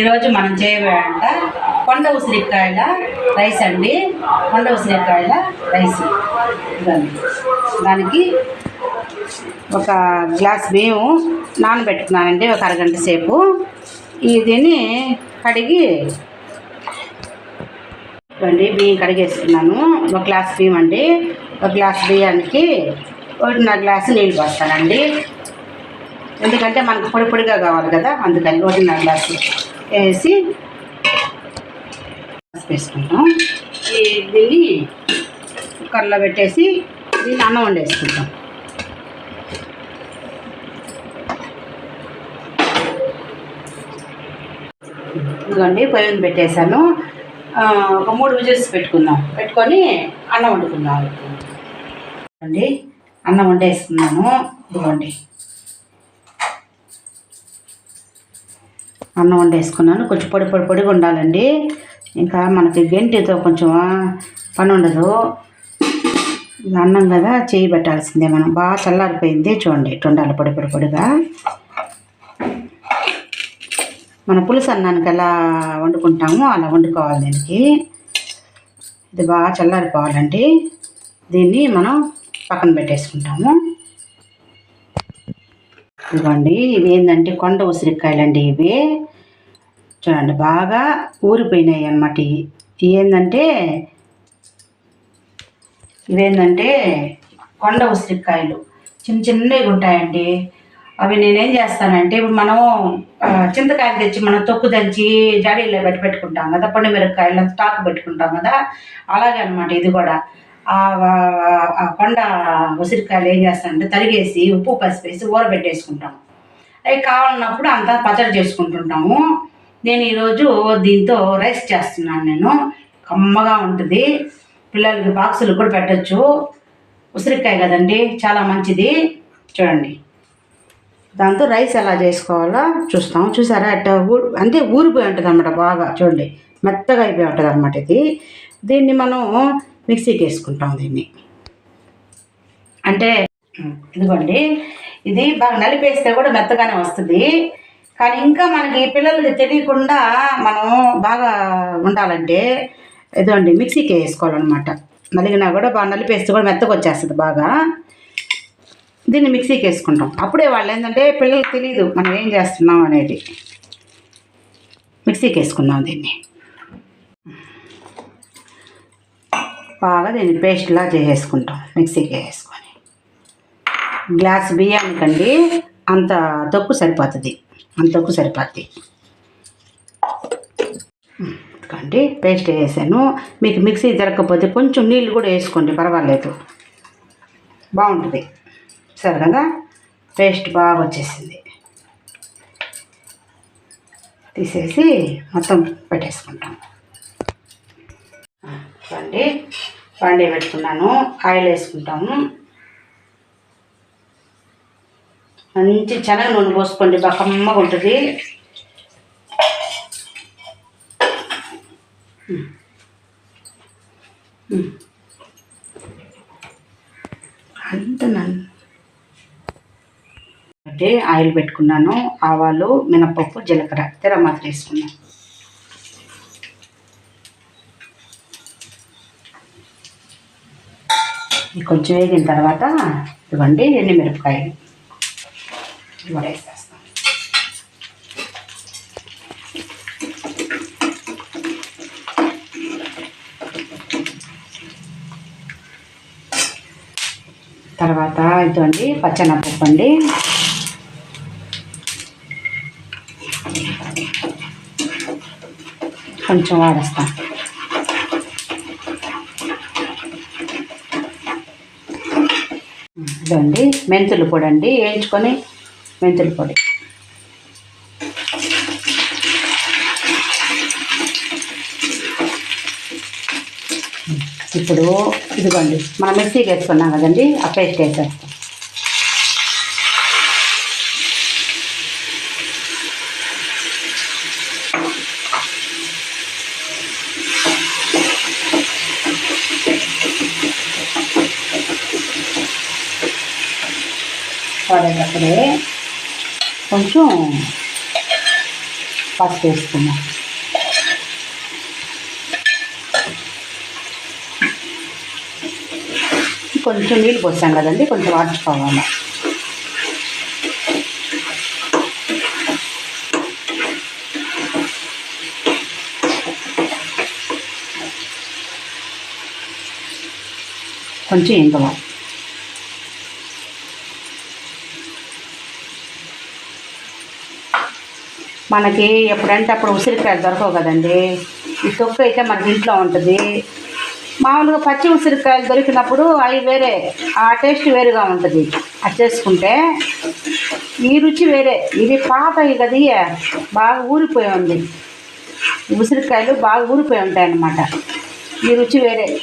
ఈరోజు మనం చేయబోయేంట కొండ ఉసిరికాయల రైస్ అండి. కొండ ఉసిరికాయల రైస్. దానికి ఒక గ్లాస్ బియ్యం నానబెట్టుకున్నానండి ఒక అరగంట సేపు. ఈ దీన్ని కడిగి అండి బియ్యం కడిగేసుకున్నాను. ఒక గ్లాస్ బియ్యం అండి ఒక గ్లాస్ బియ్యానికి ఒకటిన్నర గ్లాసు నీళ్ళు పోస్తానండి. ఎందుకంటే మనకు పొడి పొడిగా కావాలి కదా అందుకని ఒకటిన్నర గ్లాసు వేసి వేసుకుంటాం. ఈ దీన్ని కుక్కర్లో పెట్టేసి దీన్ని అన్నం వండేసుకుంటాం ఇదిగోండి పొయ్యి మీద పెట్టేశాను. ఒక మూడు విజిల్స్ పెట్టుకుందాం. పెట్టుకొని అన్నం వండుకుందాం. అండి అన్నం వండేసుకున్నాను. ఇదిగోండి. అన్నం వండేసుకున్నాను. కొంచెం పొడి పొడి పొడిగా ఉండాలండి. ఇంకా మనకి గంటితో కొంచెం పని ఉండదు. అన్నం కదా చేయి పెట్టాల్సిందే మనం. బాగా చల్లారిపోయింది చూడండి. ఇటు ఉండాలి పొడి పొడి పొడిగా. మన పులుసు అన్నానికి ఎలా వండుకుంటామో అలా వండుకోవాలి దీనికి. ఇది బాగా చల్లారిపోవాలండి. దీన్ని మనం పక్కన పెట్టేసుకుంటాము. ఇదిగోండి ఇవి ఏంటంటే కొండ ఉసిరికాయలండి ఇవి. చూడండి బాగా ఊరిపోయినాయి అన్నమాట ఇవి. ఏంటంటే ఇవేంటంటే కొండ ఉసిరికాయలు. చిన్న చిన్నవి ఉంటాయండి. అవి నేనేం చేస్తానంటే ఇప్పుడు మనం చింతకాయలు తెచ్చి మనం తొక్కు దంచి జాడీలో పెట్టి పెట్టుకుంటాం కదా పండు మిరపకాయలు స్టాక్ పెట్టుకుంటాం కదా అలాగే అనమాట ఇది కూడా. ఆ కొండ ఉసిరికాయలు ఏం చేస్తానంటే తరిగేసి ఉప్పు పసుపు వేసి ఊరబెట్టేసుకుంటాం అవి కావాలన్నప్పుడు అంతా పచ్చడి చేసుకుంటుంటాము. నేను ఈరోజు దీంతో రైస్ చేస్తున్నాను నేను. కమ్మగా ఉంటుంది. పిల్లలకి బాక్సులు కూడా పెట్టచ్చు. ఉసిరికాయ కదండి చాలా మంచిది. చూడండి. దాంతో రైస్ ఎలా చేసుకోవాలో చూస్తాం చూసారా? అట్ట ఊ అంటే ఊరిపోయి ఉంటుంది అనమాట బాగా. చూడండి. మెత్తగా అయిపోయి ఉంటుంది అనమాట ఇది. దీన్ని మనం మిక్సీకి వేసుకుంటాం దీన్ని. అంటే ఇదిగోండి ఇది బాగా నలిపేస్తే కూడా మెత్తగానే వస్తుంది. కానీ ఇంకా మనకి పిల్లలకి తెలియకుండా మనం బాగా ఉండాలంటే ఇదిగోండి మిక్సీకి వేసుకోవాలన్నమాట నలిగినా కూడా బాగా నలిపేస్తే కూడా మెత్తగా వచ్చేస్తుంది బాగా. దీన్ని మిక్సీకి వేసుకుంటాం అప్పుడే వాళ్ళు ఏంటంటే పిల్లలకు తెలియదు మనం ఏం చేస్తున్నాం అనేది. మిక్సీకి వేసుకుందాం దీన్ని. బాగా దీన్ని పేస్ట్లా చేసేసుకుంటాం మిక్సీకి వేసుకొని గ్లాస్ బియ్యానికండి అంత తొక్కు సరిపోతుంది అంత తొక్కు సరిపోద్ది. కండి పేస్ట్ వేసాను. మీకు మిక్సీ జరగకపోతే కొంచెం నీళ్ళు కూడా వేసుకోండి పర్వాలేదు. బాగుంటుంది. సరే కదా? పేస్ట్ బాగా వచ్చేసింది. తీసేసి మొత్తం పెట్టేసుకుంటాం. పండి పండి పెట్టుకున్నాను. ఆయిల్ వేసుకుంటాము. మంచి శనగ నూనె పోసుకోండి. బాగా ఉంటుంది. అంత నన్ను అంటే ఆయిల్ పెట్టుకున్నాను. ఆవాలు మినపప్పు జీలకర్ర. తెర మాత్రం వేసుకున్నాను. ఇది కొంచెం వేగిన తర్వాత ఇవ్వండి ఎండుమిరపకాయలు. ఇది కూడా వేసేస్తాం. తర్వాత ఇదండి పచ్చెనపప్పు అండి. కొంచెం వాడేస్తాం. ఇదండి మెంతులు పొడి అండి వేయించుకొని మెంతుల పొడి. ఇప్పుడు ఇదిగోండి. మనం మిక్సీకి వేసుకున్నాం కదండి. ఆ పేస్ట్ వేసేస్తాం. పడేటప్పుడే కొంచెం పసుపు వేసుకుందాం కొంచెం నీళ్ళు పోసాం కదండి కొంచెం వాడుకోవాలి కొంచెం ఇంగువ మనకి ఎప్పుడంటే అప్పుడు ఉసిరికాయలు దొరకవు కదండి. ఈ తొక్కు అయితే మనకి ఇంట్లో ఉంటుంది. మామూలుగా పచ్చి ఉసిరికాయలు దొరికినప్పుడు అవి వేరే ఆ టేస్ట్ వేరుగా ఉంటుంది. అది చేసుకుంటే ఈ రుచి వేరే. ఇది పాత కదా బాగా ఊరిపోయి ఉంది. ఉసిరికాయలు బాగా ఊరిపోయి ఉంటాయి అన్నమాట ఈ రుచి వేరే.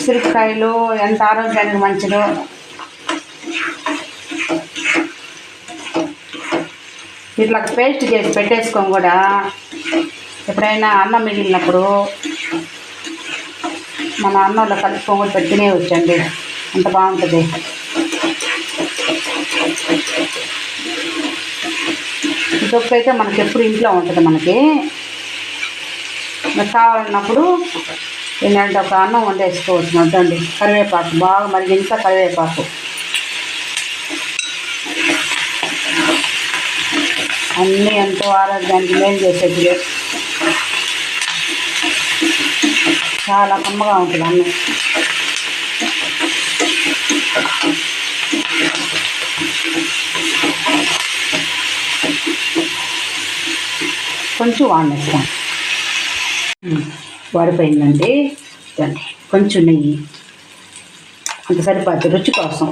ఉసిరికాయలు ఎంత ఆరోగ్యానికి మంచిదో ఇట్లా పేస్ట్ చేసి పెట్టేసుకొని కూడా. ఎప్పుడైనా అన్నం మిగిలినప్పుడు మన అన్నంలో కలుపుకొని కూడా పెట్టుకునే వచ్చండి. అంత బాగుంటుంది. ఇదొక్క అయితే మనకి ఎప్పుడు ఇంట్లో ఉంటుంది మనకి. కావాలన్నప్పుడు ఏంటంటే ఒక అన్నం వండేసుకోవచ్చు. వద్దండి కరివేపాకు. బాగా మరి ఇంత కరివేపాకు. అన్నీ ఎంతో ఆరోగ్యానికి మేలు చేసేది చాలా కమ్మగా ఉంటుంది అన్నం. కొంచెం వాడినేస్తాం వాడిపోయిందండి కొంచెం నెయ్యి. అంత సరిపోతుంది రుచి కోసం.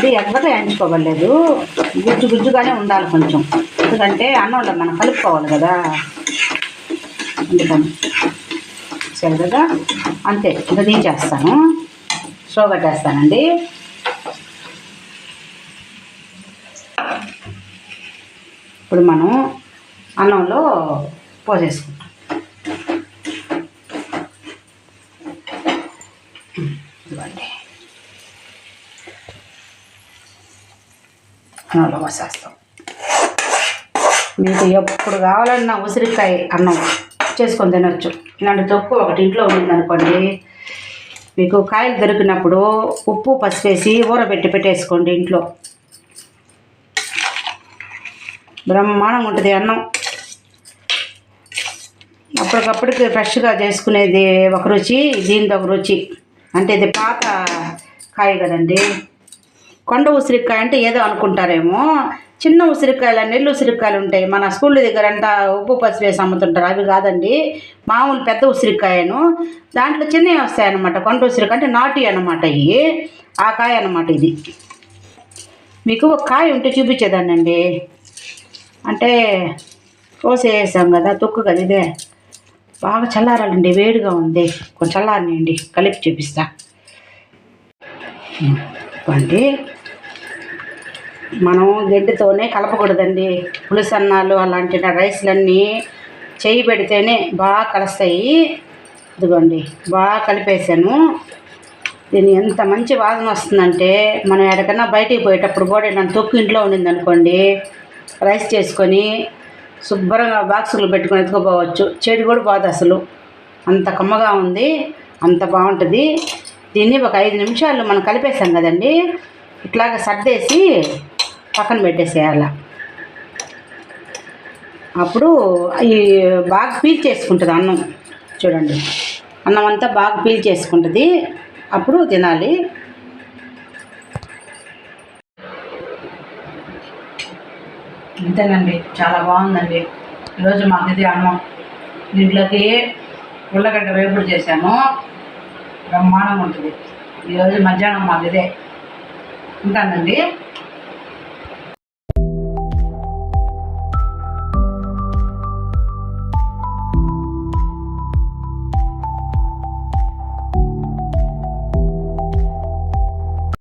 మరి ఎర్రగా వేయించుకోవలేదు గుజ్జు గుజ్జుగానే ఉండాలి కొంచెం. ఎందుకంటే అన్నంలో మనం కలుపుకోవాలి కదా. అందుకని. సరే కదా? అంతే. ఇంకా దించేస్తాను స్టవ్ కట్టేస్తానండి ఇప్పుడు మనం అన్నంలో పోసేసుకుంటాం ఇవ్వండి అన్నంలో పోసేస్తాం మీకు ఎప్పుడు కావాలన్నా ఉసిరికాయ అన్నం చేసుకొని తినొచ్చు. ఇలాంటి తొక్కు ఒకటి ఇంట్లో ఉందనుకోండి మీకు కాయలు దొరికినప్పుడు ఉప్పు పసుపు వేసి ఊరబెట్టి పెట్టేసుకోండి ఇంట్లో. బ్రహ్మాండంగా ఉంటుంది అన్నం. అప్పటికప్పటికి ఫ్రెష్గా చేసుకునేది ఒక రుచి దీనిది ఒక రుచి. అంటే ఇది పాత కాయ కదండి. కొండ ఉసిరికాయ అంటే ఏదో అనుకుంటారేమో. చిన్న ఉసిరికాయలు నెల్లు ఉసిరికాయలు ఉంటాయి. మన స్కూల్ దగ్గర అంతా ఉప్పు పసుపు వేసి అమ్ముతుంటారు. అవి కాదండి. మామూలు పెద్ద ఉసిరికాయను. దాంట్లో చిన్నవి వస్తాయి అన్నమాట కొండ ఉసిరికాయ అంటే నాటి అనమాట ఇవి. ఆ కాయ అన్నమాట ఇది. మీకు ఒక కాయ ఉంటే చూపించేదానండి అంటే కోసేసాం కదా తొక్కు కదా ఇదే. బాగా చల్లారాలండి. వేడిగా ఉంది. కొంచెం చల్లారనియండి. కలిపి చూపిస్తా. అండి మనం గడ్డితోనే కలపకూడదండి. పులుసన్నాలు అలాంటి రైస్లన్నీ చేయి పెడితేనే బాగా కలుస్తాయి. ఇదిగోండి బాగా కలిపేసాను దీని ఎంత మంచి వాసన వస్తుందంటే మనం ఎక్కడికన్నా బయటికి పోయేటప్పుడు కూడా నన్ను తొక్కు ఇంట్లో ఉండింది అనుకోండి రైస్ చేసుకొని శుభ్రంగా బాక్సులు పెట్టుకొని ఎత్తుకుపోవచ్చు. చెడు కూడా పోదు అసలు. అంత కమ్మగా ఉంది అంత బాగుంటుంది. దీన్ని ఒక ఐదు నిమిషాలు మనం కలిపేసాం కదండి. ఇట్లాగ సర్దేసి పక్కన పెట్టేసేయాల. అప్పుడు ఈ బాగా పీల్ చేసుకుంటుంది అన్నం. చూడండి. అన్నం అంతా బాగా పీల్ చేసుకుంటుంది. అప్పుడు తినాలి. అంతేనండి చాలా బాగుందండి. ఈరోజు మాకు ఇది అన్నం. దీంట్లోకి ఉల్లగడ్డ వేపుడు చేశాను బ్రహ్మాండంగా ఉంటుంది. ఈరోజు మధ్యాహ్నం మాకు ఇదే ఉంటానండి